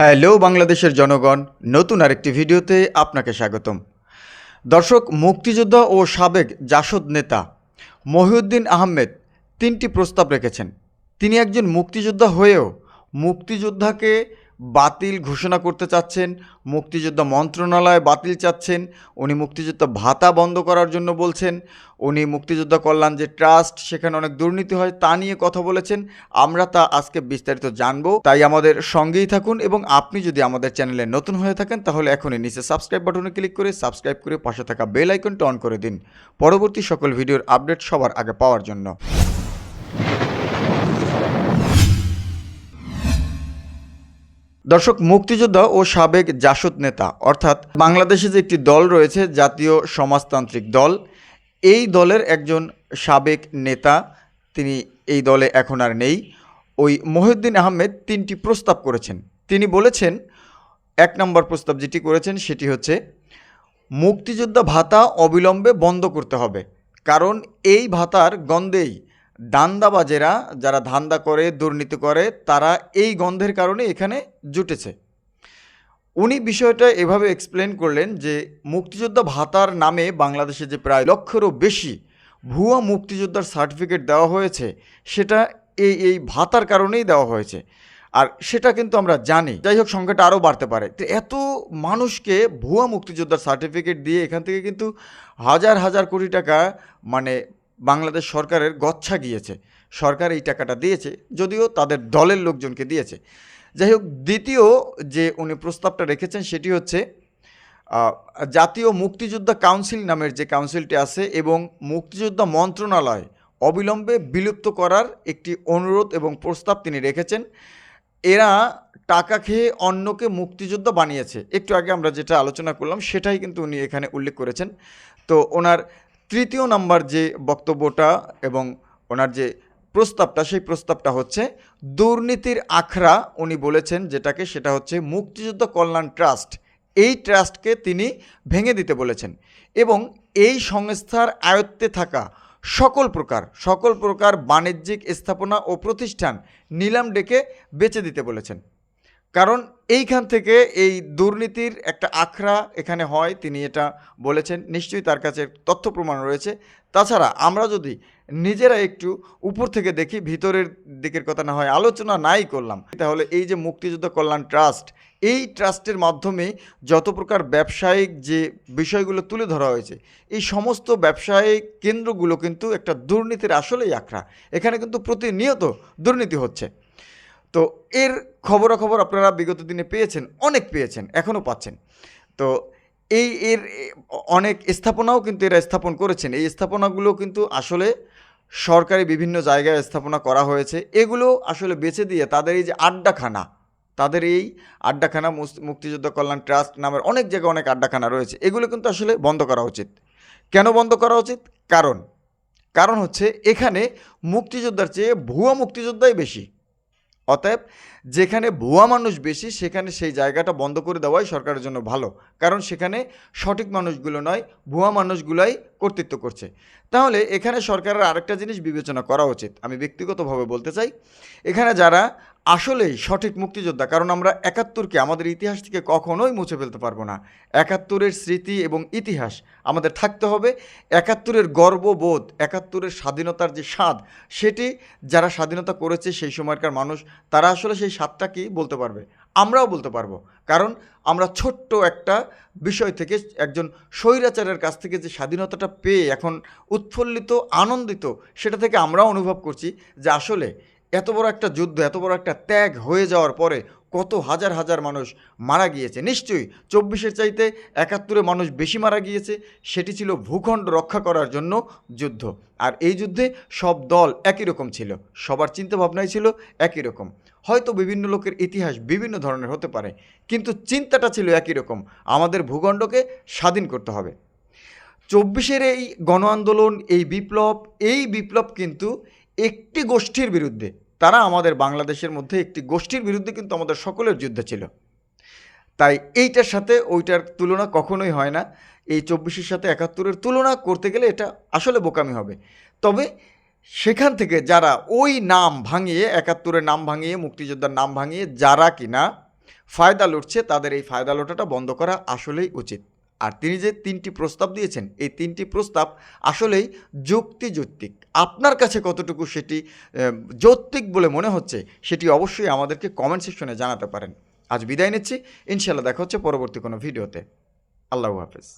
Hello বাংলাদেশের জনগণ, নতুন আরেকটি ভিডিওতে আপনাকে স্বাগতম। দর্শক, মুক্তিযোদ্ধা ও সাবেক জাসদ নেতা মহিউদ্দিন আহমেদ তিনটি প্রস্তাব রেখেছেন। তিনি একজন মুক্তিযোদ্ধা হয়েও মুক্তিযোদ্ধাকে বাতিল ঘোষণা করতে চাচ্ছেন, মুক্তিযোদ্ধা মন্ত্রণালয় বাতিল চাচ্ছেন, উনি মুক্তিযোদ্ধা ভাতা বন্ধ করার জন্য বলছেন, উনি মুক্তিযোদ্ধা কল্যাণ যে ট্রাস্ট, সেখানে অনেক দুর্নীতি হয় তা নিয়ে কথা বলেছেন, আমরা তা আজকে বিস্তারিত জানব। তাই আমাদের সঙ্গেই থাকুন এবং আপনি যদি আমাদের চ্যানেলে নতুন হয়ে থাকেন, তাহলে এখনই নিচে সাবস্ক্রাইব বাটনে ক্লিক করে সাবস্ক্রাইব করে পাশে থাকা বেল আইকনটা অন করে দিন। পরবর্তী সকল ভিডিওর আপডেট সবার আগে পাওয়ার জন্য। দর্শক, মুক্তিযোদ্ধা ও সাবেক জাসদ নেতা, অর্থাৎ বাংলাদেশে যে একটি দল রয়েছে, জাতীয় সমাজতান্ত্রিক দল, এই দলের একজন সাবেক নেতা, তিনি এই দলে এখন আর নেই। ওই মহিউদ্দিন আহমেদ তিনটি প্রস্তাব করেছেন। তিনি বলেছেন, এক নম্বর প্রস্তাব যেটি করেছেন, সেটি হচ্ছে, মুক্তিযোদ্ধা ভাতা অবিলম্বে বন্ধ করতে হবে, কারণ এই ভাতার গন্ধেই দান্দাবাজেরা যারা ধান্দা করে, দুর্নীতি করে, তারা এই গন্ধের কারণে এখানে জুটেছে। উনি বিষয়টা এভাবে এক্সপ্লেন করলেন যে, মুক্তিযোদ্ধা ভাতার নামে বাংলাদেশে যে প্রায় লক্ষেরও বেশি ভুয়া মুক্তিযোদ্ধার সার্টিফিকেট দেওয়া হয়েছে, সেটা এই এই ভাতার কারণেই দেওয়া হয়েছে। আর সেটা কিন্তু আমরা জানি। যাই হোক, সংখ্যাটা আরও বাড়তে পারে। তো এত মানুষকে ভুয়া মুক্তিযোদ্ধার সার্টিফিকেট দিয়ে এখান থেকে কিন্তু হাজার হাজার কোটি টাকা মানে বাংলাদেশ সরকারের গচ্ছা গিয়েছে। সরকার এই টাকাটা দিয়েছে, যদিও তাদের দলের লোকজনকে দিয়েছে। যাই হোক, দ্বিতীয় যে উনি প্রস্তাবটা রেখেছেন সেটি হচ্ছে জাতীয় মুক্তিযোদ্ধা কাউন্সিল নামের যে কাউন্সিলটি আছে এবং মুক্তিযোদ্ধা মন্ত্রণালয় অবিলম্বে বিলুপ্ত করার একটি অনুরোধ এবং প্রস্তাব তিনি রেখেছেন। এরা টাকা খেয়ে অন্যকে মুক্তিযোদ্ধা বানিয়েছে। একটু আগে আমরা যেটা আলোচনা করলাম সেটাই কিন্তু উনি এখানে উল্লেখ করেছেন। তো ওনার তৃতীয় নাম্বার যে বক্তব্যটা এবং ওনার যে প্রস্তাবটা, সেই প্রস্তাবটা হচ্ছে, দুর্নীতির আখড়া উনি বলেছেন যেটাকে, সেটা হচ্ছে মুক্তিযুদ্ধ কল্যাণ ট্রাস্ট। এই ট্রাস্টকে তিনি ভেঙে দিতে বলেছেন এবং এই সংস্থার আয়ত্তে থাকা সকল প্রকার সকল প্রকার বাণিজ্যিক স্থাপনা ও প্রতিষ্ঠান নিলাম ডেকে বেচে দিতে বলেছেন। কারণ এইখান থেকে এই দুর্নীতির একটা আখড়া এখানে হয়, তিনি এটা বলেছেন, নিশ্চয়ই তার কাছে তথ্য প্রমাণ রয়েছে। তাছাড়া আমরা যদি নিজেরা একটু উপর থেকে দেখি, ভিতরের দিকের কথা না হয়, আলোচনা নাই করলাম, তাহলে এই যে মুক্তিযোদ্ধা কল্যাণ ট্রাস্ট, এই ট্রাস্টের মাধ্যমে যত প্রকার ব্যবসায়িক যে বিষয়গুলো তুলে ধরা হয়েছে, এই সমস্ত ব্যবসায়িক কেন্দ্রগুলো কিন্তু একটা দুর্নীতির আসলেই আখড়া। এখানে কিন্তু প্রতিনিয়ত দুর্নীতি হচ্ছে। তো এর খবরাখবর আপনারা বিগত দিনে পেয়েছেন, অনেক পেয়েছেন, এখনও পাচ্ছেন। তো এই এর অনেক স্থাপনাও কিন্তু এরা স্থাপন করেছেন। এই স্থাপনাগুলো কিন্তু আসলে সরকারি বিভিন্ন জায়গায় স্থাপনা করা হয়েছে। এগুলো আসলে বেছে দিয়ে তাদের এই যে আড্ডাখানা, তাদের এই আড্ডাখানা মুক্তিযোদ্ধা কল্যাণ ট্রাস্ট নামের অনেক জায়গায় অনেক আড্ডাখানা রয়েছে। এগুলো কিন্তু আসলে বন্ধ করা উচিত। কেন বন্ধ করা উচিত? কারণ কারণ হচ্ছে এখানে মুক্তিযোদ্ধার চেয়ে ভুয়া মুক্তিযোদ্ধাই বেশি। অতএব যেখানে ভুয়া মানুষ বেশি, সেখানে সেই জায়গাটা বন্ধ করে দেওয়াই সরকারের জন্য ভালো। কারণ সেখানে সঠিক মানুষগুলো নয়, ভুয়া মানুষগুলাই কর্তৃত্ব করছে। তাহলে এখানে সরকারের আরেকটা জিনিস বিবেচনা করা উচিত। আমি ব্যক্তিগতভাবে বলতে চাই, এখানে যারা আসলেই সঠিক মুক্তিযোদ্ধা, কারণ আমরা একাত্তরকে আমাদের ইতিহাস থেকে কখনোই মুছে ফেলতে পারব না। একাত্তরের স্মৃতি এবং ইতিহাস আমাদের থাকতে হবে। একাত্তরের গর্ববোধ, একাত্তরের স্বাধীনতার যে স্বাদ, সেটি যারা স্বাধীনতা করেছে সেই সময়কার মানুষ, তারা আসলে সেই স্বাদটা কি বলতে পারবে? আমরাও বলতে পারব। কারণ আমরা ছোট্ট একটা বিষয় থেকে একজন স্বৈরাচারের কাছ থেকে যে স্বাধীনতাটা পেয়ে এখন উৎফুল্লিত, আনন্দিত, সেটা থেকে আমরাও অনুভব করছি যে আসলে এত বড় একটা যুদ্ধ, এত বড় একটা ত্যাগ হয়ে যাওয়ার পরে কত হাজার হাজার মানুষ মারা গিয়েছে। নিশ্চয়ই চব্বিশের চাইতে একাত্তরে মানুষ বেশি মারা গিয়েছে। সেটি ছিল ভূখণ্ড রক্ষা করার জন্য যুদ্ধ। আর এই যুদ্ধে সব দল একই রকম ছিল। সবার চিন্তাভাবনাই ছিল একই রকম। হয়তো বিভিন্ন লোকের ইতিহাস বিভিন্ন ধরনের হতে পারে, কিন্তু চিন্তাটা ছিল একই রকম। আমাদের ভূখণ্ডকে স্বাধীন করতে হবে। চব্বিশের এই গণ আন্দোলন এই বিপ্লব এই বিপ্লব কিন্তু একটি গোষ্ঠীর বিরুদ্ধে, তারা আমাদের বাংলাদেশের মধ্যে একটি গোষ্ঠীর বিরুদ্ধে কিন্তু আমাদের সকলের যুদ্ধ ছিল। তাই এইটার সাথে ওইটার তুলনা কখনোই হয় না। এই চব্বিশের সাথে একাত্তরের তুলনা করতে গেলে এটা আসলে বোকামি হবে। তবে সেখান থেকে যারা ওই নাম ভাঙিয়ে, একাত্তরের নাম ভাঙিয়ে, মুক্তিযোদ্ধার নাম ভাঙিয়ে যারা কিনা ফায়দা লুটছে, তাদের এই ফায়দা লোটাটা বন্ধ করা আসলেই উচিত। আর তিনি যে তিনটি প্রস্তাব দিয়েছেন, এই তিনটি প্রস্তাব আসলেই যুক্তিযৌক্তিক। আপনার কাছে কতটুকু সেটি যৌক্তিক বলে মনে হচ্ছে, সেটি অবশ্যই আমাদেরকে কমেন্ট সেকশনে জানাতে পারেন। আজ বিদায় নিচ্ছি। ইনশাল্লাহ দেখা হচ্ছে পরবর্তী কোনো ভিডিওতে। আল্লাহ হাফেজ।